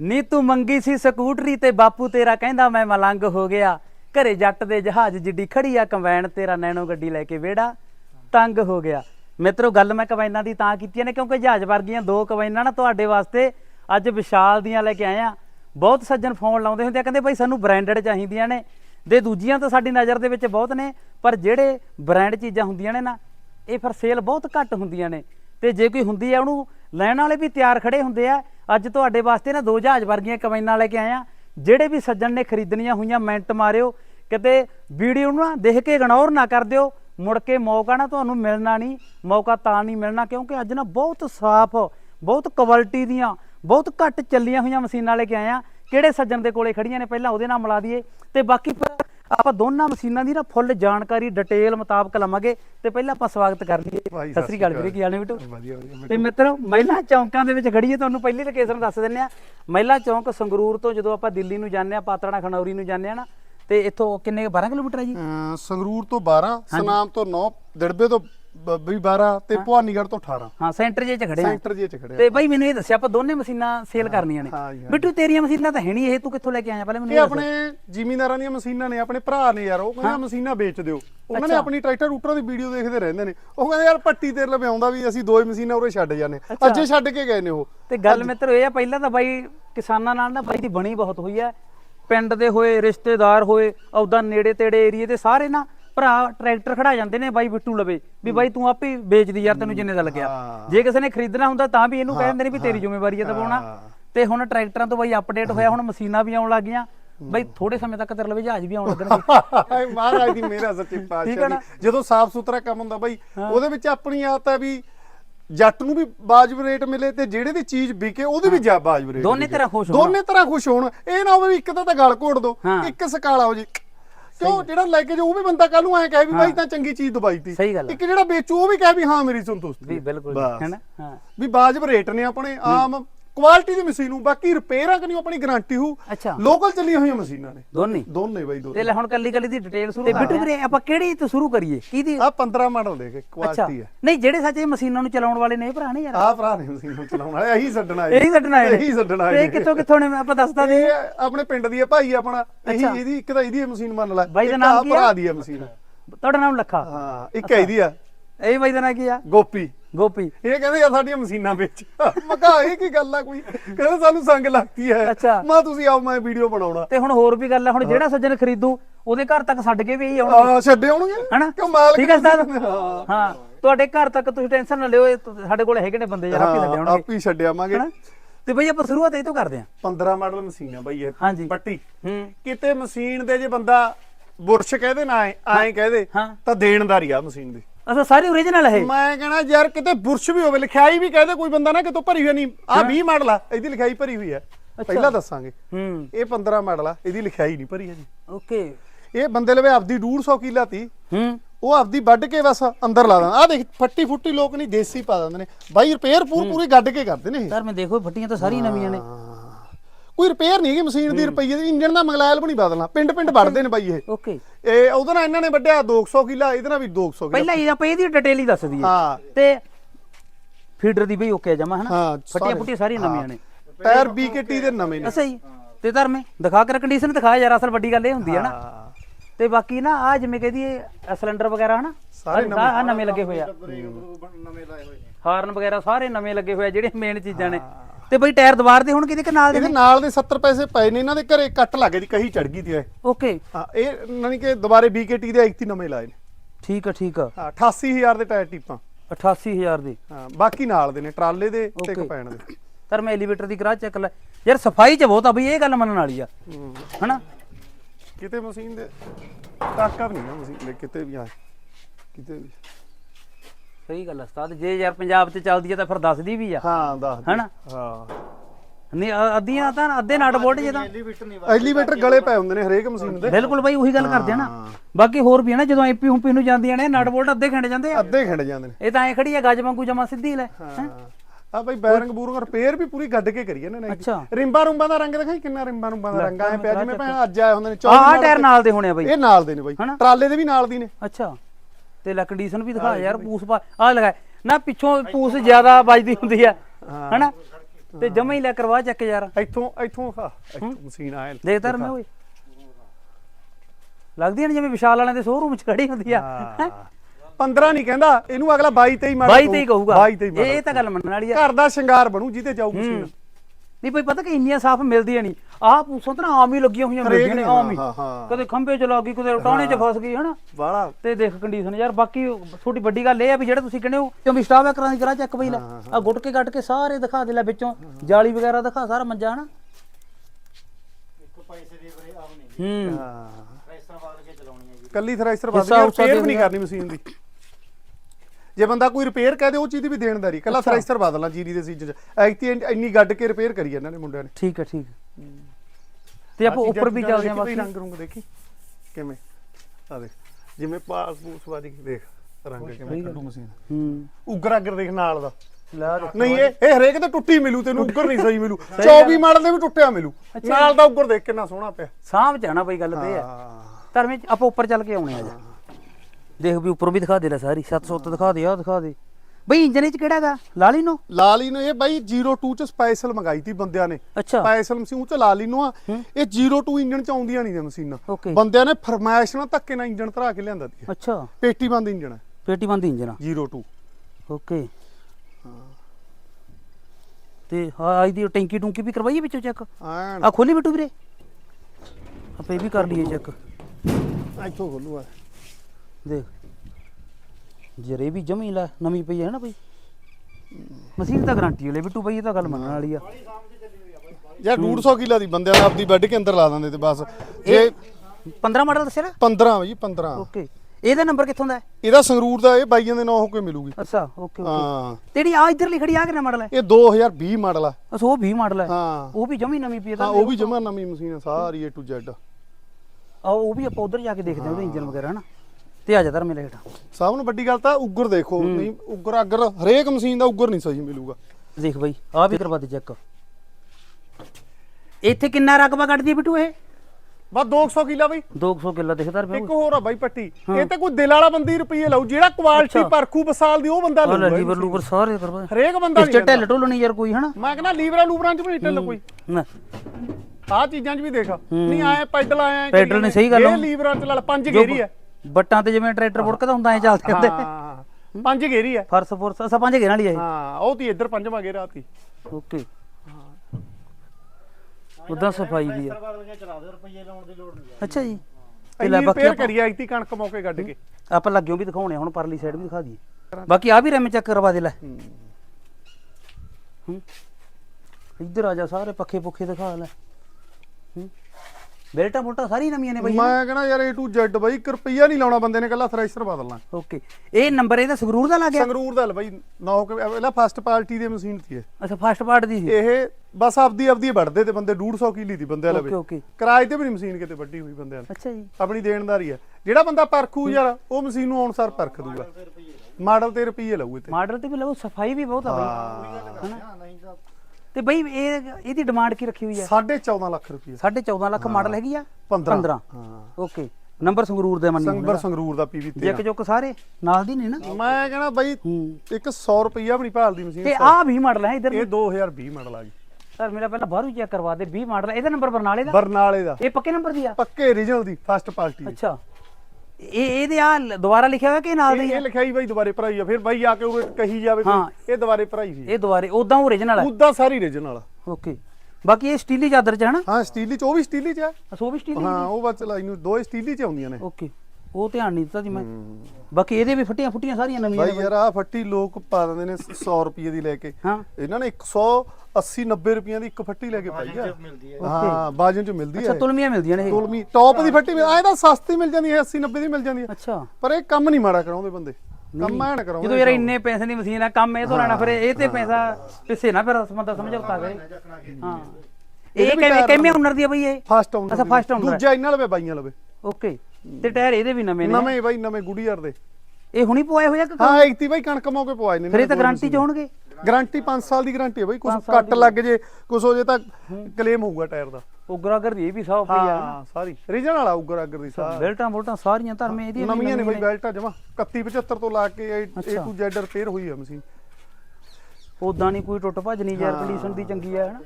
ਨੀ ਤੂੰ ਮੰਗੀ ਸੀ ਸਕੂਟਰੀ ਤੇ ਬਾਪੂ ਤੇਰਾ ਕਹਿੰਦਾ ਮੈਂ ਮਲੰਗ ਹੋ ਗਿਆ। ਘਰੇ ਜੱਟ ਦੇ ਜਹਾਜ਼ ਜਿੱਡੀ ਖੜੀ ਆ ਕੰਬਾਈਨ ਤੇਰਾ ਨੈਣੋ ਗੱਡੀ ਲੈ ਕੇ ਵਿਹੜਾ। ਤੰਗ ਹੋ ਗਿਆ। ਮਿੱਤਰੋ, ਗੱਲ ਮੈਂ ਕੰਬਾਈਨਾਂ ਦੀ ਤਾਂ ਕੀਤੀਆਂ ਨੇ, ਕਿਉਂਕਿ ਜਹਾਜ਼ ਵਰਗੀਆਂ ਦੋ ਕੰਬਾਈਨਾਂ ਨਾ ਤੁਹਾਡੇ ਵਾਸਤੇ ਅੱਜ ਵਿਸ਼ਾਲ ਦੀਆਂ ਲੈ ਕੇ ਆਏ ਆ। ਬਹੁਤ ਸੱਜਣ ਫੋਨ ਲਾਉਂਦੇ ਹੁੰਦੇ ਆ, ਕਹਿੰਦੇ ਭਾਈ ਸਾਨੂੰ ਬ੍ਰਾਂਡਡ ਚਾਹੀਦੀਆਂ ਨੇ। ਦੇ ਦੂਜੀਆਂ ਤਾਂ ਸਾਡੀ ਨਜ਼ਰ ਦੇ ਵਿੱਚ ਬਹੁਤ ਨੇ, ਪਰ ਜਿਹੜੇ ਬ੍ਰਾਂਡ ਚੀਜ਼ਾਂ ਹੁੰਦੀਆਂ ਨੇ ਨਾ, ਇਹ ਫਿਰ ਸੇਲ ਬਹੁਤ ਘੱਟ ਹੁੰਦੀਆਂ ਨੇ। ਤੇ ਜੇ ਕੋਈ ਹੁੰਦੀ ਆ, ਉਹਨੂੰ ਲੈਣ ਵਾਲੇ ਵੀ ਤਿਆਰ ਖੜੇ ਹੁੰਦੇ ਆ ਅੱਜ ਤੁਹਾਡੇ ਵਾਸਤੇ ਨਾ ਦੋ ਜਹਾਜ਼ ਵਰਗੀਆਂ ਕਮਾਈਨਾਂ ਲੈ ਕੇ ਆਇਆ। ਜਿਹੜੇ ਵੀ ਸੱਜਣ ਨੇ ਖਰੀਦਣੀਆਂ ਹੋਈਆਂ, ਮਿੰਟ ਮਾਰਿਓ। ਕਿਤੇ ਵੀਡੀਓ ਨੂੰ ਨਾ ਦੇਖ ਕੇ ਇਗਨੋਰ ਨਾ ਕਰ ਦਿਓ। ਮੁੜ ਕੇ ਮੌਕਾ ਨਾ ਤੁਹਾਨੂੰ ਮਿਲਣਾ ਨਹੀਂ, ਮੌਕਾ ਤਾਂ ਨਹੀਂ ਮਿਲਣਾ, ਕਿਉਂਕਿ ਅੱਜ ਨਾ ਬਹੁਤ ਸਾਫ਼, ਬਹੁਤ ਕੁਆਲਿਟੀ ਦੀਆਂ, ਬਹੁਤ ਘੱਟ ਚੱਲੀਆਂ ਹੋਈਆਂ ਮਸ਼ੀਨਾਂ ਲੈ ਕੇ ਆਇਆ। ਕਿਹੜੇ ਸੱਜਣ ਦੇ ਕੋਲੇ ਖੜੀਆਂ ਨੇ, ਪਹਿਲਾਂ ਉਹਦੇ ਨਾਲ ਮਿਲਾ ਦਈਏ। ਤੇ ਬਾਕੀ ਫਿਰ ਆਪਾਂ ਦੋਨਾਂ ਮਸ਼ੀਨਾਂ ਦੀ ਨਾ ਫੁੱਲ ਜਾਣਕਾਰੀ ਡਿਟੇਲ ਮੁਤਾਬਕ ਲਵਾਂਗੇ ਤੇ ਪਹਿਲਾਂ ਆਪਾਂ ਸਵਾਗਤ ਕਰ ਲਈਏ। ਸਤਿ ਸ੍ਰੀ ਅਕਾਲ ਵੀਰੇ ਕੀ ਹਾਲ ਨੇ ਬਿਟੂ? ਵਧੀਆ ਵਧੀਆ ਤੇ ਮਿੱਤਰੋ ਮਹਿਲਾ ਚੌਂਕਾਂ ਦੇ ਵਿੱਚ ਖੜੀਏ ਤੁਹਾਨੂੰ ਪਹਿਲੀ ਲੋਕੇਸ਼ਨ ਦੱਸ ਦਿੰਨੇ ਆ ਮਹਿਲਾ ਚੌਂਕ ਸੰਗਰੂਰ ਤੋਂ ਜਦੋਂ ਆਪਾਂ ਦਿੱਲੀ ਨੂੰ ਜਾਂਦੇ ਆ ਪਾਤੜਾ ਖਨੌਰੀ ਨੂੰ ਜਾਂਦੇ ਆ ਨਾ ਤੇ ਇੱਥੋਂ ਕਿੰਨੇ 12 ਕਿਲੋਮੀਟਰ ਹੈ ਜੀ? ਸੰਗਰੂਰ ਤੋਂ 12 ਸਨਾਮ ਤੋਂ 9 ਦਿੜਬੇ ਤੋਂ ਬ- ਵੀ 12 ਤੇ ਭਵਾਨੀਗੜ੍ਹ ਤੋਂ 18 ਹਾਂ ਸੈਂਟਰ ਜੇ ਚ ਖੜੇ ਆ। ਸੈਂਟਰ ਜੇ ਚ ਖੜੇ ਆ। ਤੇ ਬਾਈ ਮੈਨੂੰ ਇਹ ਦੱਸਿਆ ਆਪਾਂ ਦੋਨੇ ਮਸ਼ੀਨਾਂ ਸੇਲ ਕਰਨੀਆਂ ਨੇ। ਹਾਂ ਜੀ, ਹਾਂ। ਬਿੱਟੂ ਤੇਰੀਆਂ ਮਸ਼ੀਨਾਂ ਤਾਂ ਹੈ ਨਹੀਂ ਇਹ ਤੂੰ ਕਿੱਥੋਂ ਲੈ ਕੇ ਆਇਆ? ਪਹਿਲੇ ਮੈਨੂੰ ਇਹ। ਆਪਣੇ ਜ਼ਿਮੀਂਦਾਰਾਂ ਦੀਆਂ ਮਸ਼ੀਨਾਂ ਨੇ ਆਪਣੇ ਭਰਾ ਨੇ ਯਾਰ ਉਹ ਕਹਿੰਦੇ ਮਸ਼ੀਨਾਂ ਵੇਚ ਦਿਓ। ਉਹਨਾਂ ਨੇ। ਆਪਣੀ ਟਰੈਕਟਰ ਰੂਟਰਾਂ ਦੀ ਵੀਡੀਓ ਦੇਖਦੇ ਰਹਿੰਦੇ ਨੇ। ਉਹ ਕਹਿੰਦੇ ਯਾਰ ਪੱਟੀ ਤੇਰੇ ਲਵੇ ਆਉਂਦਾ ਵੀ ਅਸੀਂ ਦੋ ਹੀ ਮਸ਼ੀਨਾਂ ਉਰੇ ਛੱਡ ਜਾਂਦੇ। ਅੱਜੇ ਛੱਡ ਕੇ ਗਏ ਨੇ ਉਹ। ਤੇ ਗੱਲ ਮਿੱਤਰੋ ਇਹ ਆ ਪਹਿਲਾਂ ਤਾਂ ਬਾਈ ਕਿਸਾਨਾਂ ਨਾਲ ਨਾ ਬਾਈ ਦੀ ਬਣੀ ਬਹੁਤ ਹੋਈ ਹੈ ਪਿੰਡ ਦੇ ਹੋਏ ਰਿਸ਼ਤੇਦਾਰ ਹੋਏ ਉਦਾਂ ਨੇੜੇ ਤੇੜੇ ਏਰੀਏ ਦੇ ਸਾਰੇ ਨਾ ਭਰਾ ਟਰੈਕਟਰ ਖੜਾ ਜਾਂਦੇ ਨੇ ਬਾਈ ਬਿੱਟੂ ਲਵੇ ਵੀ ਬਾਈ ਤੂੰ ਆਪੇ ਹੀ ਵੇਚ ਦੀ ਯਾਰ ਤੈਨੂੰ ਜਿੰਨੇ ਦਾ ਲੱਗਿਆ। ਜੇ ਕਿਸੇ ਨੇ ਖਰੀਦਣਾ ਹੁੰਦਾ ਤਾਂ ਵੀ ਇਹਨੂੰ ਕਹਿ ਦਿੰਦੇ ਨੇ ਵੀ ਤੇਰੀ ਜ਼ਿੰਮੇਵਾਰੀ ਹੈ ਦਬਾਉਣਾ। ਤੇ ਹੁਣ ਟਰੈਕਟਰਾਂ ਤੋਂ ਬਾਈ ਅਪਡੇਟ ਹੋਇਆ ਹੁਣ ਮਸ਼ੀਨਾਂ ਵੀ ਆਉਣ ਲੱਗ ਗਈਆਂ ਬਾਈ ਥੋੜੇ ਸਮੇਂ ਤੱਕ ਤੇਰੇ ਲਵੇ ਜਹਾਜ਼ ਵੀ ਆਉਣ ਲੱਗਣਗੇ ਹਾਏ ਮਹਾਰਾਜ ਦੀ ਮੇਰਾ ਸੱਚੇ ਠੀਕ ਹੈ ਪਾਤਸ਼ਾਹ? ਦੀ ਜਦੋਂ ਸਾਫ਼ ਸੁਥਰਾ ਕੰਮ ਹੁੰਦਾ ਬਾਈ ਉਹਦੇ ਵਿੱਚ ਆਪਣੀ ਆਦਤ ਹੈ ਵੀ ਜੱਟ ਨੂੰ ਵੀ ਵਾਜਬ ਰੇਟ ਮਿਲੇ ਤੇ ਜਿਹੜੇ ਦੀ ਚੀਜ਼ ਵਿਕੇ ਉਹਦੇ ਵੀ ਜਾ ਵਾਜਬ ਰੇਟ ਦੋਨੇ। ਤਰ੍ਹਾਂ ਖੁਸ਼ ਹੋਣ। ਦੋਨੇ ਤਰ੍ਹਾਂ ਖੁਸ਼ ਹੋਣ ਇਹ ਨਾ ਹੋਵੇ ਵੀ ਇੱਕ ਦਾ ਤਾਂ ਗਲ ਘੋੜ ਦੋ। ਇੱਕ ਸਕਾਲਾ ਹੋ ਜੇ ਕਿਉਂ? ਜਿਹੜਾ ਲੈ ਕੇ ਜੋ ਉਹ ਵੀ ਬੰਦਾ ਕੱਲ ਨੂੰ ਐ ਕਹੇ ਵੀ ਬਾਈ ਤਾਂ ਚੰਗੀ ਚੀਜ਼ ਦਵਾਈ ਤੀ। ਸਹੀ ਗੱਲ ਹੈ। ਇੱਕ ਜਿਹੜਾ ਵੇਚੂ ਉਹ ਵੀ ਕਹੇ ਵੀ ਹਾਂ ਮੇਰੀ ਸੰਤੁਸ਼ਟੀ। ਵੀ। ਬਿਲਕੁਲ। ਹੈ ਨਾ? ਹਾਂ। ਵੀ ਵਾਜਬ ਰੇਟ ਨੇ ਆਪਣੇ ਆਮ ਕੁਆਲਿਟੀ ਦੀ ਮਸ਼ੀਨ ਨੂੰ ਬਾਕੀ ਰਿਪੇਅਰਾਂ ਕਨੀ ਆਪਣੀ ਗਾਰੰਟੀ ਹੋ ਅੱਛਾ। ਲੋਕਲ ਚੱਲੀਆਂ ਹੋਈਆਂ ਮਸ਼ੀਨਾਂ ਨੇ। ਦੋਨੇ? ਦੋਨੇ ਬਾਈ ਦੋਨੇ। ਤੇ ਲੈ ਹੁਣ ਕੱਲੀ ਕੱਲੀ ਦੀ ਡਿਟੇਲ ਸ਼ੁਰੂ ਤੇ ਬਿੱਟੂ ਵੀਰੇ ਆਪਾਂ ਕਿਹੜੀ ਤੋਂ ਸ਼ੁਰੂ ਕਰੀਏ? ਕਿਹਦੀ ਆ 15 ਮਾਡਲ ਦੇ ਕੇ ਕੁਆਲਿਟੀ ਹੈ ਨਹੀਂ ਜਿਹੜੇ ਸੱਚੇ ਮਸ਼ੀਨਾਂ ਨੂੰ ਚਲਾਉਣ ਵਾਲੇ ਨੇ ਇਹ ਭਰਾ ਨੇ ਯਾਰ। ਆਹ ਭਰਾ ਨੇ ਮਸ਼ੀਨ ਨੂੰ ਚਲਾਉਣ ਵਾਲੇ ਇਹੀ ਛੱਡਣ ਆਏ ਇਹੀ ਛੱਡਣ ਨੇ ਇਹੀ ਛੱਡਣ ਨੇ। ਇਹ ਕਿੱਥੋਂ ਕਿੱਥੋਂ ਨੇ ਆਪਾਂ ਦੱਸਦਾ ਨਹੀਂ ਆਪਣੇ ਪਿੰਡ ਦੀ ਹੈ ਭਾਈ ਆਪਣਾ। ਇਹੀ। ਇਹਦੀ ਇੱਕ ਤਾਂ ਇਹਦੀ ਹੈ ਮਸ਼ੀਨ ਮੰਨ ਲੈ। ਇੱਕ ਆ? ਭਰਾ ਦੀ ਹੈ ਮਸ਼ੀਨ। ਤੁਹਾਡਾ ਨਾਮ ਲੱਖਾ। ਹਾਂ ਇੱਕ ਇਹਦੀ ਆ। ਇਹ ਬਾਈ ਦਾ ਨਾਂ ਕੀ ਆ? ਗੋਪੀ। ਗੋਪੀ। ਇਹ ਕਹਿੰਦੇ ਯਾਰ ਸਾਡੀਆਂ ਮਸ਼ੀਨਾਂ ਵਿੱਚ। ਮੈਂ ਕਿਹਾ ਇਹ ਕੀ ਗੱਲ ਆ ਕੋਈ? ਕਹਿੰਦੇ ਸਾਨੂੰ ਸੰਗ ਲੱਗਦੀ ਹੈ। ਮੈਂ ਤੁਸੀਂ ਆਓ ਮੈਂ ਵੀਡੀਓ ਬਣਾਉਣਾ। ਤੇ ਹੁਣ ਹੋਰ ਵੀ ਗੱਲ ਆ ਹੁਣ ਜਿਹੜਾ ਸੱਜਣ ਖਰੀਦੂ ਉਹਦੇ ਘਰ ਤੱਕ ਛੱਡ ਕੇ ਵੀ ਇਹੀ ਆਉਣਾ ਆ ਛੱਡੇ ਆਉਣਗੇ। ਹਨਾ? ਕਿਉਂ ਮਾਲਕ ਠੀਕ ਹੈ ਉਸਤਾਦ? ਹਾਂ। ਹਾਂ ਤੁਹਾਡੇ ਘਰ ਤੱਕ ਤੁਸੀਂ ਟੈਨਸ਼ਨ ਨਾ ਲਿਓ ਸਾਡੇ ਕੋਲ ਹੈਗੇ ਨੇ ਬੰਦੇ ਯਾਰ ਆਪੇ ਛੱਡ ਹਾਂ, ਆਉਣਗੇ। ਆਪ ਹੀ ਛੱਡਿਆਵਾਂਗੇ ਹਨਾ? ਤੇ ਬਈ ਆਪਾਂ ਸ਼ੁਰੂਆਤ ਇਹ ਤੋਂ ਕਰਦੇ ਹਾਂ। 15 ਮਾਡਲ ਮਸ਼ੀਨ ਆ ਬਾਈ ਇਹ। ਪੱਟੀ। ਹੂੰ। ਕਿਤੇ ਮਸ਼ੀਨ ਦੇ ਜੇ ਬੰਦਾ ਬੁਰਸ਼ ਕਹਦੇ ਨਾ ਐਂ ਕਹਦੇ ਹਾਂ। ਤਾਂ ਦੇਣਦਾਰੀ ਆ ਮਸ਼ੀਨ ਦੀ। ਅਸਾ ਸਾਰੇ ਓਰੀਜਨਲ ਹੈ ਮੈਂ ਕਹਣਾ ਯਾਰ ਕਿਤੇ ਬੁਰਸ਼ ਵੀ ਹੋਵੇ ਲਿਖਾਈ ਵੀ ਕਹਦੇ ਕੋਈ ਬੰਦਾ ਨਾ ਕਿਤੋਂ ਭਰੀ ਹੋਈ ਨਹੀਂ। ਆ 20 ਮਾਡਲ ਆ ਇਹਦੀ ਲਿਖਾਈ ਭਰੀ ਹੋਈ ਹੈ ਪਹਿਲਾਂ ਦੱਸਾਂਗੇ। ਹੂੰ। ਇਹ 15 ਮਾਡਲ ਆ ਇਹਦੀ ਲਿਖਾਈ ਨਹੀਂ ਭਰੀ ਹੈ ਜੀ ਓਕੇ। ਇਹ ਬੰਦੇ ਲਵੇ ਆਪਦੀ 150 ਕਿੱਲਾ ਤੀ। ਹੂੰ। ਉਹ ਆਪਦੀ ਵੱਢ ਕੇ ਬਸ ਅੰਦਰ ਲਾ ਦਿੰਦਾ। ਆ ਦੇਖ ਫੱਟੀ ਫੁੱਟੀ ਲੋਕ ਨਹੀਂ ਦੇਸੀ ਪਾ ਦਿੰਦੇ ਨੇ। ਬਾਈ ਰਿਪੇਅਰ ਪੂਰ ਪੂਰੀ ਗੱਡ ਕੇ ਕਰਦੇ ਨੇ ਇਹ। ਸਰ ਮੈਂ ਦੇਖੋ ਫੱਟੀਆਂ ਤਾਂ ਸਾਰੀਆਂ ਨਵੀਆਂ ਨੇ। ਕੋਈ ਰਿਪੇਅਰ ਨਹੀਂ ਹੈਗੀ ਮਸ਼ੀਨ ਦੀ ਰੁਪਈਏ ਦੀ ਇੰਜਨ ਦਾ ਮੰਗਲਾਇਲ ਵੀ ਨਹੀਂ ਬਦਲਣਾ। ਪਿੰਡ ਪਿੰਡ ਵੱਢਦੇ ਨੇ ਬਾਈ ਇਹ। ਓਕੇ। ਇਹ ਉਹਦੇ ਨਾਲ ਇਹਨਾਂ ਨੇ ਵੱਢਿਆ 200 ਕਿੱਲਾ ਇਹਦੇ ਨਾਲ ਵੀ 200 ਕਿੱਲਾ। ਪਹਿਲਾਂ ਇਹ ਆਪਾਂ ਇਹਦੀ ਡਿਟੇਲ ਹੀ ਦੱਸ ਦਈਏ। ਹਾਂ। ਤੇ ਫੀਡਰ ਦੀ ਬਈ ਓਕੇ ਜਮਾ ਹਨਾ? ਹਾਂ, ਫੱਟੀਆਂ। ਫੁੱਟੀਆਂ ਸਾਰੀਆਂ ਨਵੀਆਂ ਨੇ। ਟਾਇਰ ਬੀਕੇਟੀ ਦੇ ਨਵੇਂ ਨੇ। ਅੱਛਾ ਜੀ। ਤੇ ਧਰਮੇ ਦਿਖਾ ਕੇ ਕੰਡੀਸ਼ਨ ਦਿਖਾ ਯਾਰ ਅਸਲ ਵੱਡੀ ਗੱਲ ਇਹ ਹੁੰਦੀ ਹੈ ਨਾ। ਤੇ ਬਾਕੀ ਨਾ ਆ ਜਿਵੇਂ ਕਹਦੀ ਸਿਲੰਡਰ ਵਗੈਰਾ ਹਨਾ? ਸਾਰੇ ਨਵੇਂ। ਲੱਗੇ ਹੋਏ ਆ। ਹਾਰਨ ਵਗੈਰਾ ਸਾਰੇ ਨਵੇਂ ਲੱਗੇ ਹੋਏ ਆ ਜਿਹੜੇ ਮੇਨ ਚੀਜ਼ਾਂ ਨੇ। ਤੇ ਬਈ ਟਾਇਰ ਦੁਬਾਰ ਦੇ ਹੁਣ ਕਿਹਦੇ ਕੇ ਨਾਲ ਦੇ ਇਹਦੇ ਨੇ? ਨਾਲ ਦੇ 70 ਪੈਸੇ ਪਏ ਨੇ ਇਹਨਾਂ ਦੇ ਘਰੇ ਕੱਟ ਲੱਗੇ ਜੀ ਕਹੀ ਚੜ ਗਈ ਤੀ ਇਹ ਓਕੇ। ਹਾਂ ਇਹ ਨਾਨੀ ਕਿ ਦੁਬਾਰੇ ਬੀਕੇਟੀ ਦੇ ਐਕਤੀ ਨਵੇਂ ਲਾਏ ਨੇ। ਠੀਕ ਆ ਠੀਕ ਆ। ਹਾਂ 88000 ਦੇ ਟਾਇਰ ਟਿੱਪਾਂ। 88000 ਦੀ। ਹਾਂ ਬਾਕੀ ਨਾਲ ਦੇ ਨੇ ਟਰਾਲੇ ਦੇ ਤੇ Okay. ਕਪੈਣ ਦੇ। ਸਰ ਮੈਂ ਐਲੀਵੇਟਰ ਦੀ ਕਰਾ ਚੈੱਕ ਲੈ। ਯਾਰ ਸਫ਼ਾਈ ਚ ਬਹੁਤ ਆ ਬਈ ਇਹ ਗੱਲ ਮੰਨਣ ਵਾਲੀ ਆ। ਹਨਾ? ਕਿਤੇ ਮਸ਼ੀਨ ਦੇ ਵੀ ਨਹੀਂ ਨਾ ਮਸ਼ੀਨ ਦੇ ਕਿਤੇ ਵੀ ਆ। ਕਿਤੇ ਵੀ ਸਹੀ ਗੱਲ ਆ ਉਸਤਾਦ ਜੇ ਯਾਰ ਪੰਜਾਬ ਚ ਚੱਲਦੀ ਆ ਤਾਂ ਫਿਰ ਦੱਸਦੀ ਵੀ ਆ। ਹਾਂ ਦੱਸ। ਹਨਾ? ਹਾਂ। ਨਹੀਂ ਅ- ਅੱਧੀਆਂ ਤਾਂ ਅੱਧੇ ਨਟ ਬੋਲਟ ਜੇ ਤਾਂ। ਐਲੀਵੇਟਰ ਗਲੇ ਪਏ ਹੁੰਦੇ ਨੇ ਹਰੇਕ ਮਸ਼ੀਨ ਦੇ। ਬਿਲਕੁਲ ਬਾਈ ਉਹੀ ਗੱਲ ਕਰਦੇ ਆ ਨਾ। ਬਾਕੀ ਹੋਰ ਵੀ ਆ ਨਾ ਜਦੋਂ ਐਪੀ ਹੁੰਪੀ ਨੂੰ ਜਾਂਦੀਆਂ ਨੇ ਨਟ ਬੋਲਟ ਅੱਧੇ ਖਿੰਡ ਜਾਂਦੇ ਆ। ਅੱਧੇ ਖਿੰਡ ਜਾਂਦੇ ਨੇ। ਇਹ ਤਾਂ ਐ ਖੜੀ ਆ ਗੱਜ ਵਾਂਗੂ ਜਮਾ ਸਿੱਧੀ ਲੈ ਹੈਂ? ਆ ਬਈ ਬੈਰਿੰਗ ਬੂਰਿੰਗ ਰਿਪੇਅਰ ਵੀ ਪੂਰੀ ਗੱਡ ਕੇ ਕਰੀ ਇਹਨਾਂ ਨੇ। ਅੱਛਾ। ਰਿੰਬਾ ਰੁੰਬਾ ਦਾ ਰੰਗ ਦਿਖਾਈ ਕਿੰਨਾ ਰਿੰਬਾ ਰੁੰਬਾ ਦਾ ਰੰਗ ਆਏ ਪਿਆ ਜਿਵੇਂ ਭੈਣ ਅੱਜ ਆਏ ਹੁੰਦੇ ਨੇ ਆਹ 24 ਆਹ ਮਾਡਲ ਟਾਇਰ। ਨਾਲ ਦੇ ਹੋਣੇ ਆ ਬਾਈ। ਇਹ ਨਾਲ ਦੇ ਨੇ ਬਾਈ ਹਨਾ? ਟਰਾਲੇ ਦੇ ਵੀ ਨਾਲ ਦੀ ਨੇ। ਅੱਛਾ। ਤੇ ਲੈ ਕੰਡੀਸ਼ਨ ਵੀ ਦਿਖਾ ਯਾਰ ਪੂਸ ਪਾ ਆ ਲਗਾ ਨਾ ਪਿੱਛੋਂ ਪੂਸ ਜ਼ਿਆਦਾ ਵੱਜਦੀ ਹੁੰਦੀ ਆ ਹਨਾ? ਤੇ ਜਮਾ ਹੀ ਲੈ ਕਰਵਾ ਚੱਕ ਯਾਰ। ਇੱਥੋਂ ਇੱਥੋਂ ਮਸ਼ੀਨ ਆਏ। ਦੇਖ ਧਰ ਮੈਂ ਓਏ। ਲੱਗਦੀ ਨਹੀਂ ਜਿਵੇਂ ਵਿਸ਼ਾਲ ਵਾਲਿਆਂ ਦੇ ਸ਼ੋਰੂਮ 'ਚ ਖੜੀ ਹੁੰਦੀ ਆ ਹਾਂ? 15 ਨਹੀਂ ਕਹਿੰਦਾ ਇਹਨੂੰ ਅਗਲਾ 22 23 ਮਾਡਲ 22 ਤੇ ਹੀ ਕਹੂਗਾ। 22 23 ਇਹ ਤਾਂ ਗੱਲ ਮੰਨਣ ਵਾਲੀ ਆ। ਘਰ ਦਾ ਸ਼ਿੰਗਾਰ ਬਣੂ ਜਿਹਦੇ ਜਾਊ ਮਸ਼ੀਨ। ਨਹੀਂ ਭਾਈ ਪਤਾ ਕਿ ਇੰਨੀਆਂ ਸਾਫ਼ ਮਿਲਦੀਆਂ ਨਹੀਂ। ਆਹ ਪੂਸੋਂ ਤਾਂ ਨਾ ਆਮ ਹੀ ਲੱਗੀਆਂ ਹੋਈਆਂ ਹਰੇਕ ਮਿਲਦੀਆਂ ਨੇ ਆਮ ਹੀ। ਹਾਂ, ਹਾਂ। ਕਦੇ ਖੰਭੇ 'ਚ ਲੱਗ ਗਈ ਕਦੇ ਟਾਣੇ 'ਚ ਫਸ ਗਈ ਹਨਾ? ਵਾਲਾ। ਤੇ ਦੇਖ ਕੰਡੀਸ਼ਨ ਯਾਰ ਬਾਕੀ ਥੋੜੀ ਵੱਡੀ ਗੱਲ ਇਹ ਆ ਵੀ ਜਿਹੜਾ ਤੁਸੀਂ ਕਹਿੰਦੇ ਹੋ ਕਿਉਂ ਵੀ ਸਟਾਫ ਕਰਾਂ ਦੀ ਕਰਾ ਚੱਕ ਬਈ ਲੈ। ਆ ਗੁੱਟ ਕੇ ਗੱਟ ਕੇ ਸਾਰੇ ਦਿਖਾ ਦੇ ਲੈ ਵਿੱਚੋਂ। ਜਾਲੀ ਵਗੈਰਾ ਦਿਖਾ ਸਾਰਾ ਮੰਜਾ ਹਨਾ? ਹੂੰ। ਹਾਂ। ਕੱਲੀ ਥ੍ਰੈਸ਼ਰ ਵੱਧ ਹਿੱਸਾ ਗਿਆ ਹੁੱਸਾ ਵੀ ਨਹੀਂ। ਕਰਨੀ ਮਸ਼ੀਨ ਦੀ। ਜੇ ਬੰਦਾ ਕੋਈ ਰਿਪੇਅਰ ਕਹਦੇ ਉਹ ਚੀਜ਼ ਦੀ ਵੀ ਦੇਣਦਾਰੀ ਕੱਲਾ ਥ੍ਰੈਸ਼ਰ ਬਦਲਣਾ ਜੀਰੀ ਦੇ ਸੀਜ਼ਨ ਚ। ਐਕਤੀ ਇੰਨੀ ਗੱਡ ਕੇ ਰਿਪੇਅਰ ਕਰੀ ਇਹਨਾਂ ਨੇ ਮੁੰਡਿਆਂ ਨੇ। ਠੀਕ ਹੈ ਠੀਕ ਹੈ। ਤੇ ਆਪਾਂ ਉੱਪਰ ਵੀ ਚੱਲਦੇ ਆ ਬਾਕੀ ਰੰਗ ਰੁੰਗ ਦੇਖੀ। ਕਿਵੇਂ? ਆ ਦੇਖ ਜਿਵੇਂ ਪਾਸ ਪੂਸ ਵਾਦੀ ਦੇਖ ਰੰਗ ਕਿਵੇਂ ਕੱਢੂ ਮਸ਼ੀਨ। ਹੂੰ। ਉਗਰ ਅਗਰ ਦੇਖ ਨਾਲ ਦਾ। ਲੈ ਨਹੀਂ ਇਹ ਇਹ ਹਰੇਕ ਤੇ ਟੁੱਟੀ ਮਿਲੂ ਤੈਨੂੰ ਉਗਰ ਨਹੀਂ ਸਹੀ ਮਿਲੂ। 24 ਮਾਡਲ ਦੇ ਵੀ ਟੁੱਟਿਆ ਮਿਲੂ। ਨਾਲ ਦਾ ਉਗਰ ਦੇਖ ਕਿੰਨਾ ਸੋਹਣਾ ਪਿਆ। ਸਾਂਭ ਜਾਣਾ ਬਈ ਗੱਲ ਤੇ ਆ ਧਰਮੇ ਚ ਆਪਾਂ ਉੱਪਰ ਚੱਲ ਕੇ ਆਉਣੇ ਆ ਜਾ ਦੇਖ ਵੀ ਉੱਪਰੋਂ ਵੀ ਦਿਖਾ ਦੇ ਲੈ ਸਾਰੀ 700 ਦਿਖਾ ਦੇ ਆ ਦਿਖਾ ਦੇ। ਬਈ ਇੰਜਨ ਚ ਕਿਹੜਾਗਾ ਲਾਲੀ ਨੂੰ? ਲਾਲੀ ਨੂੰ ਇਹ ਬਾਈ 02 ਚ ਸਪੈਸ਼ਲ ਮੰਗਾਈ ਤੀ ਬੰਦਿਆਂ ਨੇ। ਅੱਛਾ। ਸਪੈਸ਼ਲ ਮਸ਼ੀਨ ਉਹ ਚ ਲਾਲੀ ਨੂੰ ਆ। ਇਹ 02 ਇੰਜਨ ਚ ਆਉਂਦੀਆਂ ਨਹੀਂ ਨੇ ਮਸ਼ੀਨਾਂ। ਬੰਦਿਆਂ ਨੇ ਫਰਮਾਇਸ਼ ਨਾਲ ਧੱਕੇ ਨਾਲ ਇੰਜਨ ਧਰਾ ਕੇ ਲਿਆਂਦਾ ਤੀ। ਅੱਛਾ। ਪੇਟੀ ਬੰਦ ਇੰਜਨ ਹੈ ਪੇਟੀ ਬੰਦ ਇੰਜਨ ਆ 02 ਓਕੇ ਤੇ ਹਾਂ ਇਹਦੀ ਟੈਂਕੀ ਟੂੰਕੀ ਵੀ ਕਰਵਾਈਏ ਵਿੱਚੋਂ ਚੈੱਕ ਆ ਖੋਲੀ ਬਿੱਟੂ ਵੀਰੇ? ਆਪਾਂ ਵੀ ਕਰ ਲਈਏ ਚੈੱਕ ਇੱਥੋਂ ਖੋਲੂਆ ਦੇਖ ਜਰੇ ਵੀ ਜਮੀ ਲੈ ਨਵੀਂ ਪਈ ਹੈ ਨਾ ਬਈ। ਮਸ਼ੀਨ ਤਾਂ ਗਾਰੰਟੀ ਵਾਲੇ ਬਿੱਟੂ ਬਈ ਇਹ ਤਾਂ ਗੱਲ ਮੰਨਣ ਵਾਲੀ ਆ। ਯਾਰ 150 ਕਿਲਾ ਦੀ ਬੰਦਿਆਂ ਨੇ ਆਪਦੀ ਬੈੱਡ ਕੇ ਅੰਦਰ ਲਾ ਦਿੰਦੇ ਤੇ ਬਸ। ਜੇ ਇਹ 15 ਮਾਡਲ ਦੱਸਿਆ ਨਾ? 15 ਜੀ 15 ਓਕੇ। ਇਹਦਾ ਨੰਬਰ ਕਿੱਥੋਂ ਦਾ ਹੈ? ਇਹਦਾ ਸੰਗਰੂਰ ਦਾ ਇਹ ਬਾਈਆਂ ਦੇ ਨਾਂ ਹੋ ਕੇ ਮਿਲੂਗੀ। ਅੱਛਾ ਓਕੇ ਓਕੇ। ਹਾਂ। ਤੇ ਜਿਹੜੀ ਆ ਇਧਰਲੀ ਖੜੀ ਆ ਕਿੰਨਾ ਮਾਡਲ ਹੈ? ਇਹ 2020 ਮਾਡਲ ਆ। ਅਸੋ ਉਹ 20 ਮਾਡਲ ਹੈ। ਹਾਂ। ਉਹ ਵੀ ਜਮੀ ਨਵੀਂ ਪਈ ਹਾਂ ਤਾਂ ਉਹ ਵੀ ਜਮਾ ਨਵੀਂ ਮਸ਼ੀਨ ਆ ਸਾਰੀ A to Z ਆ ਉਹ ਵੀ ਆਪਾਂ ਉਧਰ ਜਾ ਕੇ ਦੇਖਦੇ ਹਾਂ ਉਹਦੇ ਇੰਜਨ ਵਗੈਰਾ ਹਨਾ? ਤੇ ਆ ਜਾ ਧਰ ਮੇਰੇ ਹੇਠਾਂ। ਸਭ ਨੂੰ ਵੱਡੀ ਗੱਲ ਤਾਂ ਉਗਰ ਦੇਖੋ ਨਹੀਂ ਉਗਰ ਅਗਰ ਹਰੇਕ ਮਸ਼ੀਨ ਦਾ ਉਗਰ ਨਹੀਂ ਸਹੀ ਮਿਲੂਗਾ। ਦੇਖ ਬਈ ਆ ਵੀ ਕਰਵਾ ਦੇ ਚੈੱਕ। ਇੱਥੇ ਕਿੰਨਾ ਰਕਬਾ ਕੱਢਦੀ ਹੈ ਬਿੱਟੂ ਇਹ? ਬਸ 200 ਕਿਲਾ ਬਈ। 200 ਕਿੱਲਾ ਦਿਖਦਾ ਰੁਪਏ ਇੱਕ ਹੋਰ ਆ ਬਾਈ ਪੱਟੀ। ਇਹ ਤੇ ਕੋਈ ਦਿਲ ਵਾਲਾ ਬੰਦੀ ਰੁਪਈਏ ਲਾਊ ਜਿਹੜਾ ਕੁਆਲਿਟੀ। ਪਰਖੂ ਬਸਾਲ ਦੀ ਉਹ ਬੰਦਾ ਆ ਲਾਊਗਾ ਲੈ ਇਹ ਲੀਵਰ। ਲੂਵਰ ਸਾਰੇ ਕਰਵਾ ਹਰੇਕ ਬੰਦਾ ਨਹੀਂ ਢਿੱਲ ਢੁੱਲ ਨਹੀਂ ਯਾਰ ਕੋਈ ਹਨਾ? ਮੈਂ ਕਹਿੰਦਾ ਲੀਵਰਾਂ ਲੂਵਰਾਂ ਚ ਵੀ ਨਹੀਂ ਢਿੱਲ ਕੋਈ। ਨਾ। ਆਹ ਚੀਜ਼ਾਂ 'ਚ ਵੀ ਦੇਖ। ਨਹੀਂ ਆਏ ਪੈਡਲ ਆਏ ਪੈਡਲ ਨਹੀਂ, ਸਹੀ ਗੱਲ ਇਹ ਆ। ਲੀਵਰਾਂ 'ਚ ਲੜ ਪੰਜ ਗੇਰੀ ਹੈ। ਬੱਟਾਂ ਤੇ ਜਿਵੇਂ ਟਰੈਕਟਰ ਬੁੜਕਦਾ ਹੁੰਦਾ ਐ ਚੱਲਦੇ ਹੁੰਦੇ। ਹਾਂ ਪੰਜ ਗੇਰੀ ਹੈ ਫਰਸ ਫੁਰਸ ਅਸਾਂ ਪੰਜ ਘੇਰਾਂ ਵਾਲੀ ਹੈ ਹਾਂ ਉਹ ਤੀ ਇੱਧਰ ਪੰਜਵਾਂ ਗੇਰਾ ਤੀ। ਓਕੇ। ਉਦਾਂ ਸਫ਼ਾਈ ਵੀ ਆ। ਅੱਛਾ ਜੀ। ਤੇ ਲੈ ਇੰਨੀ ਬਾਕੀ ਰਿਪੇਅਰ ਆਪਾਂ- ਕਰੀ ਆਈ ਤੀ ਕਣਕ ਮੌਕੇ ਕੱਢ ਕੇ। ਆਪਾਂ ਲੱਗਿਓ ਵੀ ਦਿਖਾਉਣੇ ਆ, ਹੁਣ ਪਰਲੀ ਸਾਈਡ ਵੀ ਦਿਖਾ ਦਈਏ। ਬਾਕੀ ਆ ਵੀ ਰੈਮ ਚੈੱਕ ਕਰਵਾ ਦੇ ਲੈ। ਹੂੰ। ਇੱਧਰ ਆ ਜਾ ਸਾਰੇ ਪੱਖੇ ਪੁੱਖੇ ਦਿਖਾ ਲੈ। ਹੂੰ। ਬੈਲਟਾਂ ਬੁਲਟਾਂ ਸਾਰੀ ਨਵੀਆਂ ਨੇ ਬਈ ਮੈਂ ਕਹਿੰਦਾ ਯਾਰ A to Z ਬਾਈ 1 ਰੁਪਈਆ ਨਹੀਂ ਲਾਉਣਾ ਬੰਦੇ ਨੇ ਕੱਲਾ ਥ੍ਰੈਸ਼ਰ ਬਦਲਣਾ। ਓਕੇ। ਇਹ ਨੰਬਰ ਇਹਦਾ ਸੰਗਰੂਰ ਦਾ ਲੱਗ ਗਿਆ? ਸੰਗਰੂਰ ਦਾ ਬਾਈ ਨੌ ਕੇ ਪਹਿਲਾਂ ਫਸਟ ਪਾਰਟੀ ਦੀ ਮਸ਼ੀਨ ਸੀ ਅੱਛਾ ਫਸਟ ਪਾਰਟ ਦੀ ਸੀ। ਇਹ ਬਸ ਆਪਦੀ ਆਪਦੀ ਵੜਦੇ ਤੇ ਬੰਦੇ 150 ਕਿਲੀ ਦੀ ਬੰਦੇ ਲਵੇ ਓਕੇ ਕਿਰਾਏ ਤੇ ਵੀ ਨਹੀਂ ਮਸ਼ੀਨ ਕਿਤੇ ਵੱਡੀ ਹੋਈ ਬੰਦਿਆਂ ਨੇ। ਅੱਛਾ ਜੀ। ਆਪਣੀ ਦੇਣਦਾਰੀ ਹੈ ਜਿਹੜਾ ਬੰਦਾ ਪਰਖੂ ਯਾਰ ਉਹ ਮਸ਼ੀਨ ਨੂੰ ਅਨੁਸਾਰ ਪਰਖ ਦੂਗਾ। ਮਾਡਲ ਤੇ ਰੁਪਈਏ ਲਊ ਤੇ ਮਾਡਲ ਤੇ ਵੀ ਲਓ ਸਫ਼ਾਈ ਵੀ ਬਹੁਤ ਆ ਬਈ। ਹਨਾ? ਤੇ ਬਈ ਇਹ ਇਹਦੀ ਡਿਮਾਂਡ ਕੀ ਰੱਖੀ ਹੋਈ ਆ 14.5 ਲੱਖ ਰੁਪਈਏ। 14.5 ਲੱਖ ਮਾਡਲ ਹੈਗੀ ਆ? 15 15 ਹਾਂ। ਓਕੇ। ਨੰਬਰ ਸੰਗਰੂਰ ਦੇ ਮੰਨੀ ਸੰਗਬਰ ਸੰਗਰੂਰ ਦਾ ਪੀਵੀ ਤੇ ਜਿੱਕ ਜੁਕ ਸਾਰੇ? ਨਾਲ ਦੀ ਨਹੀਂ ਨਾ? ਮੈਂ ਕਹਿੰਦਾ ਬਾਈ ਹੂੰ। ਇੱਕ 100 ਰੁਪਈਆ ਵੀ ਨਹੀਂ ਭਾਲਦੀ ਮਸ਼ੀਨ ਤੇ ਆ ਵੀ ਮਾਡਲ ਹੈ ਇਧਰ ਇਹ 2020 ਮਾਡਲ ਆ ਗਈ ਸਰ ਮੇਰਾ ਪਹਿਲਾਂ ਬਾਹਰੋਂ ਚੈੱਕ ਕਰਵਾ ਦੇ। 20 ਮਾਡਲ ਇਹਦਾ ਨੰਬਰ ਬਰਨਾਲੇ ਦਾ? ਬਰਨਾਲੇ ਦਾ। ਇਹ ਪੱਕੇ ਨੰਬਰ ਦੀ ਆ? ਪੱਕੇ ਰੀਜਨਲ ਦੀ ਫਸਟ ਪਾਰਟੀ ਅੱਛਾ। ਇਹ ਇਹਦੇ ਆ ਦੁਬਾਰਾ ਲਿਖਿਆ ਹੋਇਆ ਕਿ ਨਾਲ ਦਾ ਹੀ ਇਹ ਆ ਲਿਖਾਈ ਬਾਈ ਦੁਬਾਰੇ ਭਰਾਈ ਆ ਫਿਰ ਬਾਈ ਆ ਕੇ ਉਹ ਕਹੀ ਜਾਵੇ ਹਾਂ। ਇਹ ਦੁਬਾਰੇ ਭਰਾਈ ਸੀ। ਇਹ ਦੁਬਾਰੇ ਉਦਾਂ ਓਰੀਜਨਲ ਹੈ ਉਦਾਂ ਸਾਰੀ ਰੀਜਨਲ ਓਕੇ। ਬਾਕੀ ਇਹ ਸਟੀਲੀ ਚਾਦਰ ਚ ਹੈ ਨਾ? ਹਾਂ ਸਟੀਲੀ ਚ ਉਹ ਵੀ ਸਟੀਲੀ ਚ ਆ ਅਸੋ ਵੀ ਸਟੀਲੀ ਹਾਂ ਉਹ ਬਸ ਲਾਈ ਨੂੰ ਦੋ ਸਟੀਲੀ ਚ ਆਉਂਦੀਆਂ ਨੇ। ਓਕੇ। ਉਹ ਧਿਆਨ ਨਹੀਂ ਦਿੱਤਾ ਜੀ ਮੈਂ। ਬਾਕੀ ਇਹਦੇ ਵੀ ਫੱਟੀਆਂ ਫੁੱਟੀਆਂ ਸਾਰੀਆਂ ਨਵੀਆਂ ਬਾਈ ਨੇ ਯਾਰ ਆ ਫੱਟੀ ਲੋਕ ਪਾ ਦਿੰਦੇ ਨੇ 100 ਰੁਪਏ ਦੀ ਲੈ ਕੇ। ਹਾਂ। ਇਹਨਾਂ ਨੇ 180 90 ਰੁਪਈਆਂ ਦੀ ਇੱਕ ਫੱਟੀ ਲੈ ਕੇ ਪਾਈ ਆ। ਹਾਂ। ਬਾਜਨ ਚ ਮਿਲਦੀ ਅੱਛਾ ਹੈ। ਤੁਲਮੀਆਂ ਮਿਲਦੀਆਂ ਨੇ ਇਹ? ਤੋਲਮੀ ਟੌਪ ਦੀ ਫੱਟੀ ਐ ਤਾਂ ਸਸਤੀ ਮਿਲ ਜਾਂਦੀ ਹੈ 80 90 ਦੀ ਮਿਲ ਜਾਂਦੀ ਹੈ। ਅੱਛਾ। ਪਰ ਇਹ ਕੰਮ ਨਹੀਂ ਮਾੜਾ ਕਰਾਉਂਦੇ ਬੰਦੇ। ਕੰਮ ਐਨ ਕਰਾਉਂਦੇ ਜਦੋਂ ਯਾਰ ਇੰਨੇ ਪੈਸੇ ਦੀ ਮਸ਼ੀਨ ਆ ਕੰਮ ਇਹ ਤੋਂ ਲੈਣਾ ਫਿਰ ਇਹ ਤੇ ਪੈਸਾ ਪਿੱਛੇ ਨਾ ਫਿਰ ਬੰਦਾ ਸਮਝੌਤਾ ਕਰੇ। ਹਾਂ। ਇਹ ਕਿਵੇਂ ਕਿਵੇਂ ਹੁਨਰ ਦੀ ਆ ਬਈ ਇਹ? ਫਸਟ ਆਉਂਦਾ ਅੱਛਾ, owner ਹੈ। ਦੂਜਾ ਇਹਨਾਂ ਲਵੇ ਬਾਈਆਂ ਲਵੇ। ਓਕੇ ਤੇ ਟਾਇਰ ਇਹਦੇ ਵੀ ਨਵੇਂ ਨੇ। ਨਵੇਂ ਬਾਈ ਨਵੇਂ ਗੁੜੀਅਰ ਦੇ। ਇਹ ਹੁਣੀ ਪਵਾਏ ਹੋਇਆ ਕਿ ਹਾਂ ਇੱਕ ਤੀ ਬਾਈ ਕਣਕ ਮੌਕੇ ਪਵਾਏ ਨੇ ਫਿਰ ਇਹ ਤਾਂ ਗਾਰੰਟੀ ਚ ਹੋਣਗੇ? ਗਾਰੰਟੀ 5 ਸਾਲ ਦੀ ਗਾਰੰਟੀ ਹੈ ਬਾਈ ਕੁਝ ਕੱਟ ਦੀ। ਲੱਗ ਜੇ ਕੁਝ ਹੋ ਜੇ ਤਾਂ ਕਲੇਮ ਹੋਊਗਾ ਟਾਇਰ ਦਾ। ਉਗਰਾ ਕਰ ਇਹ ਵੀ ਸੌ ਪਈ ਆ ਹਾਂ ਸਾਰੀ। ਰੀਜਨ ਵਾਲਾ ਉਗਰ ਅਗਰ ਦੀ ਸਾਰੀ। ਬੈਲਟਾਂ ਬੋਲਟਾਂ ਸਾਰੀਆਂ ਧਰਮੇ ਇਹਦੀਆਂ ਨਵੀਆਂ ਨੇ ਬਾਈ ਬੈਲਟਾਂ ਜਮਾ। 31 75 ਤੋਂ ਲਾ ਕੇ A to Z ਰਿਪੇਅਰ ਹੋਈ ਹੈ ਮਸ਼ੀਨ। ਉਦਾਂ ਨਹੀਂ ਕੋਈ ਟੁੱਟ ਭੱਜ ਨਹੀਂ ਯਾਰ ਕੰਡੀਸ਼ਨ ਦੀ ਚੰਗੀ ਹੈ ਹਨਾ।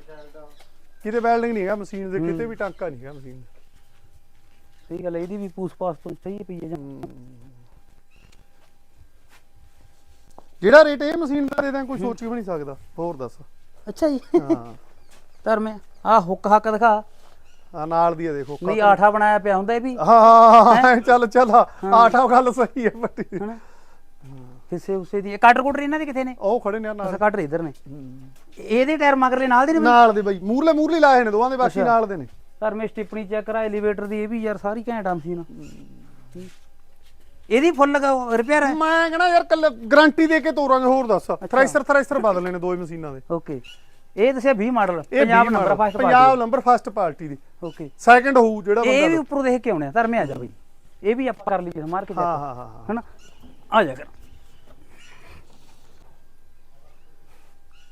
ਕਿਤੇ ਵੈਲਡਿੰਗ ਨਹੀਂ ਹੈਗਾ ਮਸ਼ੀਨ ਦੇ ਕਿਤੇ ਵੀ ਟਾਂਕਾ ਨਹੀਂ ਹੈਗਾ ਮਸ਼ੀਨ ਸਹੀ ਗੱਲ ਇਹਦੀ ਵੀ ਪੂਸ ਪਾਸ ਤੋਂ ਸਹੀ ਪਈ ਹੈ ਜਾਂ ਜਿਹੜਾ ਰੇਟ ਇਹ ਮਸ਼ੀਨ ਦਾ ਦੇ ਦਾਂ ਕੋਈ ਸੋਚ ਵੀ ਨਹੀਂ ਸਕਦਾ। ਹੋਰ ਦੱਸ। ਅੱਛਾ ਜੀ। ਹਾਂ। ਧਰਮੇ ਆ ਹੁੱਕ ਹੱਕ ਦਿਖਾ। ਆ ਨਾਲ ਦੀ ਆ ਦੇਖੋ ਨਹੀਂ ਆਠਾ ਬਣਾਇਆ ਪਿਆ ਹੁੰਦਾ ਇਹ ਵੀ। ਹਾਂ ਚੱਲ ਚੱਲ ਆਠਾ ਗੱਲ ਸਹੀ ਹੈ। ਹਨਾ? ਕਿਸੇ ਉਸੇ ਦੀ। ਕਾਟਰ ਕੋਟਰ ਇਹਨਾਂ ਦੇ ਕਿੱਥੇ ਨੇ? ਉਹ ਖੜੇ ਨੇ ਨਾਲ। ਕਾਟਰ ਇਧਰ ਨੇ। ਇਹਦੇ ਟਾਇਰ ਮਗਰਲੇ ਨਾਲ ਦੇ ਨੇ? ਨਾਲ ਦੇ ਬਈ। ਮੂਰਲੇ ਮੂਰਲੇ ਲਾਏ ਨੇ ਦੋਵਾਂ ਦੇ ਬਾਕੀ। ਨਾਲ ਦੇ ਨੇ। ਧਰਮੇ ਸਟਿਪਣੀ ਚੈੱਕ ਕਰਾ ਐਲੀਵੇਟਰ ਦੀ ਇਹ ਵੀ ਯਾਰ ਸਾਰੀ ਘੈਂਟ ਆ ਮਸ਼ੀਨ ਇਹਦੀ ਫੁੱਲ ਰਿਪੇਅਰ ਹੈ? ਮੈਂ ਕਹਣਾ ਯਾਰ ਕੱਲ ਗਾਰੰਟੀ ਦੇ ਕੇ ਤੋਰਾਂਗੇ ਹੋਰ ਦੱਸ। ਥ੍ਰੈਸ਼ਰ ਥ੍ਰੈਸ਼ਰ ਬਦਲਣੇ ਨੇ ਦੋਏ ਮਸ਼ੀਨਾਂ ਦੇ। ਓਕੇ ਇਹ ਦੱਸਿਆ 20 model Punjab 20 number first Punjab number first party ਦੀ। ਓਕੇ ਸੈਕੰਡ ਹੋਊ ਜਿਹੜਾ ਇਹ ਵੀ ਬੰਦਾ ਉੱਪਰੋਂ ਦੇਖ ਕੇ ਆਉਣੇ ਆ ਧਰਮੇ ਆ ਜਾ ਬਈ। ਇਹ ਵੀ ਆਪਾਂ ਕਰ ਲਈਏ ਮਾਰ ਕੇ ਹਾਂ। ਹਾਂ ਹਾਂ ਹਾਂ। ਹਨਾ? ਆ ਜਾ ਕਰ।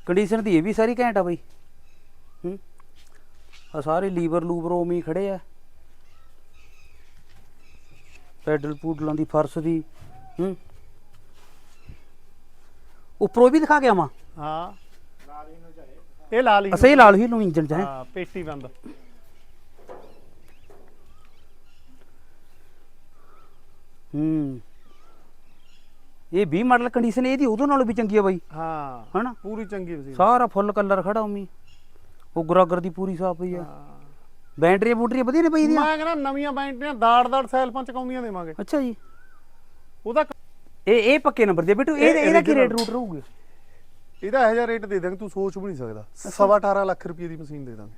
ਕੰਡੀਸ਼ਨ ਦੀ ਇਹ ਵੀ ਸਾਰੀ ਘੈਂਟ ਆ ਬਈ। ਹੂੰ? ਆ ਸਾਰੇ ਲੀਵਰ ਲੂਵਰ ਹੀ ਖੜੇ ਆ। ਪੈਡਲ ਪੂਡਲਾਂ ਦੀ ਫਰਸ਼ ਦੀ ਹੂੰ। ਉੱਪਰੋਂ ਵੀ ਦਿਖਾ ਕੇ ਆਵਾਂ? ਹਾਂ। ਇਹ ਲਾ ਲਈ ਅਸੇ ਲਾਲ ਹੀ ਨੂੰ ਇੰਜਨ ਚ ਹੈ। ਹਾਂ ਪੇਟੀ ਬੰਦ। ਹੂੰ। ਇਹ 20 ਮਾਡਲ ਕੰਡੀਸ਼ਨ ਇਹਦੀ ਉਦੋਂ ਨਾਲੋਂ ਵੀ ਚੰਗੀ ਆ ਬਾਈ। ਹਾਂ ਹਨਾ? ਪੂਰੀ ਚੰਗੀ ਮਸ਼ੀਨ ਸਾਰਾ ਫੁੱਲ ਕਲਰ ਖੜਾ ਉਮੀ। ਉਹ ਗਰਾਗਰ ਦੀ ਪੂਰੀ ਸਾਫ਼ ਪਈ ਆ। ਬੈਟਰੀ ਬੂਟਰੀ ਵਧੀਆ ਨੇ ਪਈ ਦੀਆਂ ਮੈਂ ਕਹਿੰਦਾ ਨਵੀਆਂ ਬੈਂਟੀਆਂ ਦਾੜ ਦਾੜ ਸੈਲ ਪੰਚ ਕਾਉਂਦੀਆਂ ਦੇਵਾਂਗੇ। ਅੱਛਾ ਜੀ। ਉਹਦਾ ਇਹ ਇਹ ਪੱਕੇ ਨੰਬਰ ਦੇ ਬਿੱਟੂ ਇਹ ਇਹ ਇਹਦਾ ਕੀ ਰੇਟ। ਰੂਟ ਰਹੂਗਾ? ਇਹਦਾ ਇਹੋ ਜਿਹਾ ਰੇਟ ਦੇ ਦਾਂਗੇ ਤੂੰ ਸੋਚ ਵੀ ਨਹੀਂ ਸਕਦਾ। ਸਵਾ 18 ਲੱਖ ਰੁਪਏ ਦੀ ਮਸ਼ੀਨ ਦੇ ਦਾਂਗੇ।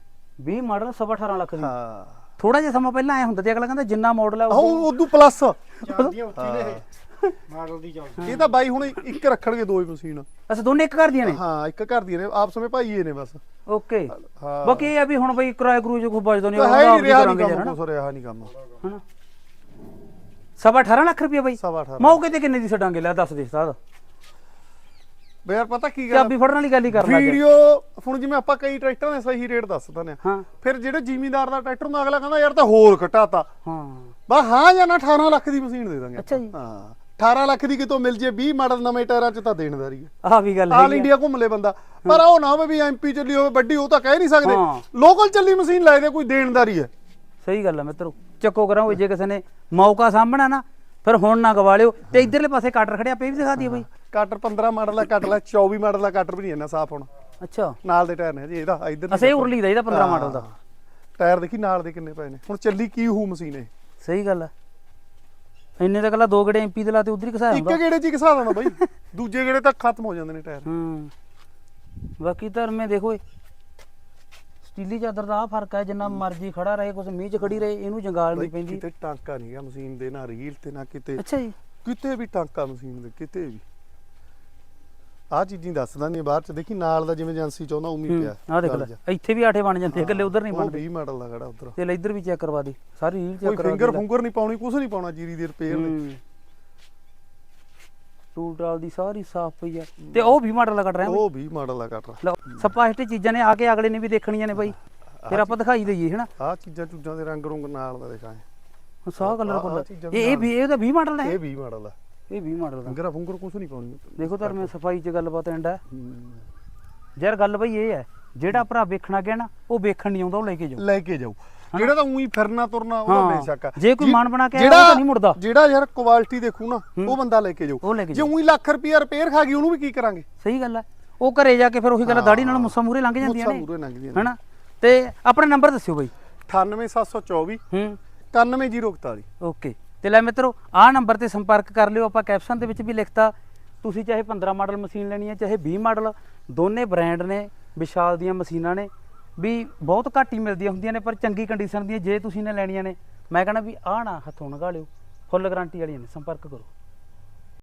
20 ਮਾਡਲ 18 ਲੱਖ ਦੀ। ਹਾਂ। ਥੋੜਾ ਜਿਹਾ ਸਮਾਂ ਪਹਿਲਾਂ ਆਇਆ ਹੁੰਦਾ ਤੇ ਅਗਲਾ ਕਹਿੰਦਾ ਜਿੰਨਾ ਮਾਡਲ ਆ ਉਹ ਉਹ ਉਦੋਂ ਪਲੱਸ ਚੱਲਦੀਆਂ ਉੱਥੇ ਨੇ ਇਹ। ਮਾਡਲ ਦੀ ਚੱਲਦੀ ਇਹ ਤਾਂ ਬਾਈ ਹੁਣ ਇੱਕ ਰੱਖਣਗੇ ਦੋ ਹੀ ਮਸ਼ੀਨ। ਅੱਛਾ ਦੋਨੇ ਇੱਕ ਘਰ ਦੀਆਂ ਨੇ? ਹਾਂ ਇੱਕ ਘਰ ਦੀਆਂ ਨੇ ਆਪਸ ਵਿੱਚ ਭਾਈਏ ਨੇ ਬਸ। ਓਕੇ। ਹਾਂ। ਬਾਕੀ ਇਹ ਆ ਵੀ ਹੁਣ ਬਈ ਕਿਰਾਏ ਕਰੂਏ ਜੋ ਕੋਈ ਬਚਦਾ ਨਹੀਂ ਤਾਂ ਉਹ ਹੈ ਨਹੀਂ ਰਿਹਾ ਕਰਾਂਗੇ ਨਹੀਂ ਕੰਮ ਕੁਛ ਰਿਹਾ ਨਹੀਂ ਕੰਮ। ਹਨਾ? ਸਵਾ 18 ਲੱਖ ਰੁਪਏ ਬਈ? ਸਵਾ 18 ਮੌਕੇ ਤੇ ਕਿੰਨੇ ਦੀ ਛੱਡਾਂਗੇ? ਲੈ ਦੱਸ ਦੇ ਸਾਦ ਬਈ ਯਾਰ ਪਤਾ ਕੀ ਗੱਲ ਚਾਬੀ ਫੜਨ ਵਾਲੀ ਗੱਲ ਹੀ ਕਰ ਲੱਗ ਵੀਡੀਓ ਹੁਣ ਜਿਵੇਂ ਆਪਾਂ ਕਈ ਟਰੈਕਟਰਾਂ ਦੇ ਸਹੀ ਰੇਟ ਦੱਸ ਦਿੰਦੇ ਆ। ਹਾਂ। ਫਿਰ ਜਿਹੜੇ ਜ਼ਿਮੀਂਦਾਰ ਦਾ ਟਰੈਕਟਰ ਹੁੰਦਾ ਅਗਲਾ ਕਹਿੰਦਾ ਯਾਰ ਤਾਂ ਹੋਰ ਘਟਾਤਾ। ਹਾਂ। ਬਸ ਹਾਂ ਜਾਂ ਨਾ 18 ਲੱਖ ਦੀ ਮਸ਼ੀਨ ਦੇ ਦਾਂਗੇ ਅੱਛਾ। ਜੀ। ਹਾਂ। 18 ਲੱਖ ਦੀ ਕਿਤੋਂ ਮਿਲ ਜੇ 20 ਮਾਡਲ ਨਵੇਂ ਟਾਇਰਾਂ 'ਚ ਤਾਂ ਦੇਣਦਾਰੀ ਹੈ। ਆਹ ਵੀ ਗੱਲ ਆਲ ਇੰਡੀਆ ਘੁੰਮ ਲੇ ਬੰਦਾ। ਪਰ ਉਹ ਨਾ ਹੋਵੇ ਵੀ ਐਮਪੀ ਚੱਲੀ ਹੋਵੇ ਵੱਡੀ ਉਹ ਤਾਂ ਕਹਿ ਨਹੀਂ ਸਕਦੇ। ਹਾਂ। ਲੋਕਲ ਚੱਲੀ ਮਸ਼ੀਨ ਲੈ ਦੇ ਕੋਈ ਦੇਣਦਾਰੀ ਹੈ। ਸਹੀ ਗੱਲ ਹੈ ਮਿੱਤਰੋ। ਚੱਕੋ ਕਰਾਂ ਉਹ ਜੇ ਕਿਸੇ ਨੇ ਮੌਕਾ ਸਾਹਮਣਾ ਨਾ ਫਿਰ ਹੁਣ ਨਾ ਗਵਾ ਲਿਓ ਤੇ ਇਧਰਲੇ ਪਾਸੇ ਕਟਰ ਖੜਿਆ ਪਏ ਵੀ ਦਿਖਾ ਦਈਏ ਬਈ। ਕਟਰ 15 ਮਾਡਲ ਦਾ ਕੱਟ ਲੈ 24 ਮਾਡਲ ਦਾ ਕਟਰ ਵੀ ਨਹੀਂ ਇੰਨਾ ਸਾਫ਼ ਹੋਣਾ। ਅੱਛਾ। ਨਾਲ ਦੇ ਟਾਇਰ ਨੇ ਜੀ ਇਹਦਾ ਇਧਰ ਅਸੇ ਉਰਲੀ ਦਾ ਇਹਦਾ 15 ਮਾਡਲ ਦਾ। ਟਾਇਰ ਦੇਖੀ ਨਾਲ ਦੇ ਕਿੰਨੇ ਪਏ ਨੇ। ਹੁਣ ਚੱਲੀ ਕੀ ਹੂ ਮਸ਼ੀਨ ਇਹ। ਸਹੀ ਗੱਲ ਹੈ। ਇੰਨੇ ਤਾਂ ਕੱਲਾ ਦੋ ਗੜੇ ਐਮਪੀ ਦੇ ਲਾਤੇ ਉਧਰ ਹੀ ਘਸਾਇਆ ਇੱਕ ਗੇੜੇ 'ਚ ਹੀ ਘਸਾ ਦੇਣਾ ਬਾਈ। ਦੂਜੇ ਗੇੜੇ ਤੱਕ ਖਤਮ ਹੋ ਜਾਂਦੇ ਨੇ ਟਾਇਰ। ਹੂੰ। ਬਾਕੀ ਧਰਮੇ ਦੇਖੋ ਇਹ ਸਟੀਲੀ ਚਾਦਰ ਦਾ ਆ ਫ਼ਰਕ ਹੈ ਜਿੰਨਾ ਮਰਜ਼ੀ ਖੜਾ ਰਹੇ ਕੁਝ ਮੀਂਹ ਚ ਖੜੀ ਰਹੇ ਇਹਨੂੰ ਜੰਗਾਲ ਬਾਈ ਨਹੀਂ ਪੈਂਦੀ। ਕਿਤੇ ਟਾਂਕਾ ਨਹੀਂ ਗਿਆ ਮਸ਼ੀਨ ਦੇ ਨਾ ਰੀਲ ਤੇ ਨਾ ਕਿਤੇ ਅੱਛਾ ਜੀ। ਕਿਤੇ ਵੀ ਟਾਂਕਾ ਮਸ਼ੀਨ ਦੇ ਕਿਤੇ ਵੀ। ਆਹ ਚੀਜ਼ਾਂ ਦੱਸਦਾ ਨਹੀਂ ਬਾਅਦ ਚ ਦੇਖੀ ਨਾਲ ਦਾ ਜਿਵੇਂ ਏਜੰਸੀ ਚਾਹੁੰਦਾ ਉਮੀ ਪਿਆ ਆ ਦੇਖ ਲੈ ਇੱਥੇ ਵੀ ਆਠੇ ਬਣ ਜਾਂਦੇ ਆ ਇਕੱਲੇ ਉਧਰ ਨਹੀਂ ਉਹ ਬਣਦੇ। 20 ਮਾਡਲ ਦਾ ਖੜਾ ਉਧਰ। ਤੇ ਲੈ ਇੱਧਰ ਵੀ ਚੈੱਕ ਕਰਵਾ ਦੇ ਸਾਰੀ ਰੀਲ ਕੋਈ ਚੈੱਕ ਕਰਵਾ ਫਿੰਗਰ ਦੇ ਫੁੰਗਰ ਨਹੀਂ ਪਾਉਣੀ ਕੁਝ ਨਹੀਂ ਪਾਉਣਾ ਜੀਰੀ ਦੇ ਰਿਪੇਅਰ ਦੇ। ਹੂੰ। ਟੂਲ ਟਾਲ ਦੀ ਸਾਰੀ ਸਾਫ਼ ਪਈ ਆ। ਤੇ ਉਹ ਵੀ ਮਾਡਲ ਕੱਟ ਰਿਹਾ ਉਹ 20 ਮਾਡਲ ਦਾ ਕੱਟ ਲਓ ਸਪਾਸ਼ਟ ਚੀਜ਼ਾਂ ਨੇ ਆ ਕੇ ਅਗਲੇ ਨੇ ਵੀ ਦੇਖਣੀਆਂ ਨੇ ਬਾਈ। ਫਿਰ ਆਪਾਂ ਦਿਖਾਈ ਦਈਏ ਹਨਾ? ਆਹ ਚੀਜ਼ਾਂ ਚੂਜ਼ਾਂ ਦੇ ਰੰਗ ਰੁੰਗ ਨਾਲ ਦਾ ਦਿਖਾਏ। ਸਾਹ ਕਲਰ ਕੋਲ ਇਹ ਇਹ ਵੀ ਇਹ ਤਾਂ 20 ਮਾਡਲ ਦਾ ਹੈ। ਇਹ 20 ਮਾਡਲ ਦਾ। ਇਹ 20 ਮਾਡਲ ਦਾ। ਫਿੰਗਰ ਫੁੰਗਰ ਕੁਝ ਨਹੀਂ ਪਾਉਣੀ ਦੇਖੋ ਧਰ ਮੈਂ ਸਫ਼ਾਈ 'ਚ ਗੱਲਬਾਤ ਐਂਡ ਹੈ। ਯਾਰ ਗੱਲ ਬਈ ਇਹ ਹੈ ਜਿਹੜਾ ਭਰਾ ਵੇਖਣਾ ਗਿਆ ਨਾ ਉਹ ਵੇਖਣ ਨਹੀਂ ਆਉਂਦਾ ਉਹ ਲੈ ਕੇ ਜਾਓ ਲੈ ਕੇ ਜਾਓ ਜਿਹੜਾ ਤਾਂ ਉਹੀ ਫਿਰਨਾ ਤੁਰਨਾ ਉਹਦਾ। ਬੇਸ਼ੱਕ ਆ। ਜੇ ਕੋਈ ਮਨ ਬਣਾ ਕੇ ਆਇਆ, ਤਾਂ ਨਹੀਂ ਮੁੜਦਾ। ਜਿਹੜਾ ਯਾਰ ਕੁਆਲਿਟੀ ਦੇਖੂ ਨਾ ਉਹ ਬੰਦਾ ਲੈ ਕੇ ਜਾਓ ਜੇ ਉਹੀ ਲੱਖ ਰੁਪਿਆ ਰਿਪੇਅਰ ਖਾ ਗਈ ਉਹਨੂੰ ਵੀ ਕੀ ਕਰਾਂਗੇ? ਸਹੀ ਗੱਲ ਹੈ ਉਹ ਘਰੇ ਜਾ ਕੇ ਫਿਰ ਉਹੀ ਗੱਲ ਦਾੜੀ ਨਾਲ ਮੁੱਸਾ ਮੂਰੇ ਲੰਘ ਜਾਂਦੀਆਂ ਨੇ। ਮੂਹਰੇ ਲੰਘਦੀਆਂ ਨੇ। ਹਨਾ? ਤੇ ਆਪਣਾ ਨੰਬਰ ਦੱਸਿਓ ਬਈ। 98724 ਹੂੰ। 91041 ਓਕੇ। ਤੇ ਲੈ ਮਿੱਤਰੋ, ਆਹ ਨੰਬਰ ਤੇ ਸੰਪਰਕ ਕਰ ਲਿਓ, ਆਪਾਂ ਕੈਪਸ਼ਨ ਦੇ ਵਿੱਚ ਵੀ ਲਿਖਤਾ। ਤੁਸੀਂ ਚਾਹੇ 15 ਮਾਡਲ ਮਸ਼ੀਨ ਲੈਣੀ ਹੈ ਚਾਹੇ 20 ਮਾਡਲ ਦੋਨੇ ਬ੍ਰਾਂਡ ਨੇ, ਵਿਸ਼ਾਲ ਦੀਆਂ ਮਸ਼ੀਨਾਂ ਨੇ। ਵੀ ਬਹੁਤ ਘੱਟ ਹੀ ਮਿਲਦੀਆਂ ਹੁੰਦੀਆਂ ਨੇ, ਪਰ ਚੰਗੀ ਕੰਡੀਸ਼ਨ ਦੀਆਂ ਜੇ ਤੁਸੀਂ ਨੇ ਲੈਣੀਆਂ ਨੇ। ਮੈਂ ਕਹਿੰਦਾ ਵੀ ਆਹ ਨਾ ਹੱਥੋਂ ਲਗਾ ਲਿਓ ਫੁੱਲ ਗਾਰੰਟੀ ਵਾਲੀਆਂ ਨੇ, ਸੰਪਰਕ ਕਰੋ।